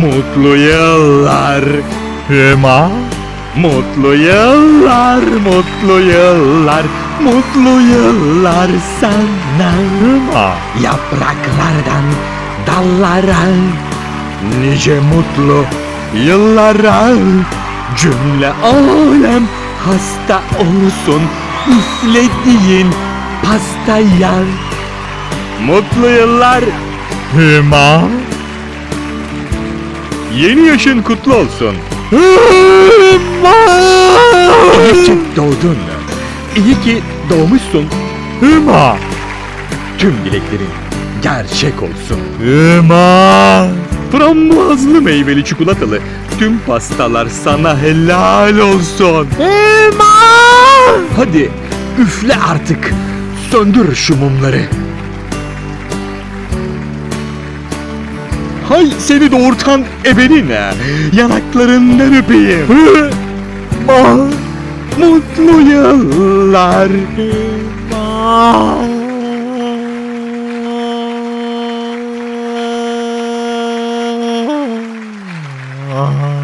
Mutlu yıllar. Hüma Mutlu yıllar, mutlu yıllar, mutlu yıllar sana. Hüma Yapraklardan dallara Nice mutlu yıllara. Cümle alem hasta olsun Üflediğin pastaya. Mutlu yıllar. Hüma Yeni yaşın kutlu olsun. İyi ki doğdun. İyi ki doğmuşsun. Hüma! Tüm dileklerin gerçek olsun. Hüma! Frambuazlı meyveli çikolatalı tüm pastalar sana helal olsun. Hüma! Hadi üfle artık. Söndür şu mumları. Hay seni doğurtan ebenine yanaklarından öpeyim. Ma, mutlu yıllar. Ma. Ah.